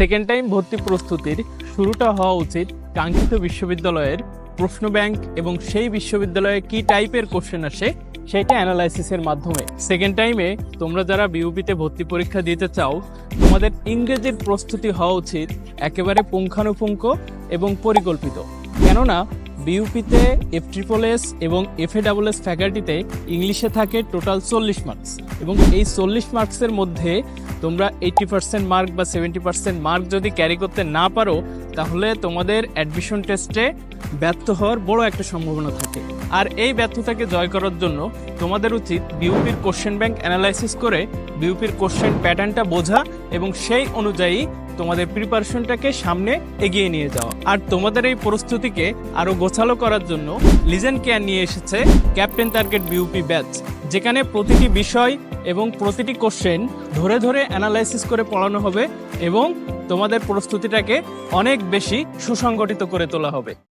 Second time ভর্তি প্রস্তুতির শুরুটা হওয়া উচিত কাঙ্ক্ষিত বিশ্ববিদ্যালয়ের প্রশ্ন ব্যাংক এবং সেই বিশ্ববিদ্যালয়ে কি টাইপের কোশ্চেন আসে সেটা অ্যানালাইসিসের মাধ্যমে। সেকেন্ড টাইমে তোমরা যারা বিউপিতে ভর্তি পরীক্ষা দিতে চাও, তোমাদের ইংরেজির প্রস্তুতি হওয়া উচিত একেবারে পুঙ্খানুপুঙ্খ এবং পরিকল্পিত। কেননা বিউপিতে এফ ট্রিপল এস এবং এফ এ ডাবল এস ফ্যাকাল্টিতে ইংলিশে থাকে টোটাল চল্লিশ মার্কস এবং এই চল্লিশ মার্কসের মধ্যে তোমরা এইটি পার্সেন্ট মার্ক বা সেভেন্টি পার্সেন্ট মার্ক যদি ক্যারি করতে না পারো, তাহলে তোমাদের অ্যাডমিশন টেস্টে ব্যর্থ হওয়ার বড় একটা সম্ভাবনা থাকে। আর এই ব্যর্থতাকে জয় করার জন্য তোমাদের উচিত বিউপির কোশ্চেন ব্যাংক অ্যানালাইসিস করে বিউপির কোশ্চেন প্যাটার্নটা বোঝা এবং সেই অনুযায়ী তোমাদের প্রিপারেশনটাকে সামনে এগিয়ে নিয়ে যাও। আর তোমাদের এই প্রস্তুতিকে আরও গোছালো করার জন্য লিজেন কেয়ার নিয়ে এসেছে ক্যাপ্টেন টার্গেট বিউপি ব্যাচ যেখানে প্রতিটি বিষয় এবং প্রতিটি কোশ্চেন ধরে ধরে অ্যানালাইসিস করে পড়ানো হবে এবং তোমাদের প্রস্তুতিটাকে অনেক বেশি সুসংগঠিত করে তোলা হবে।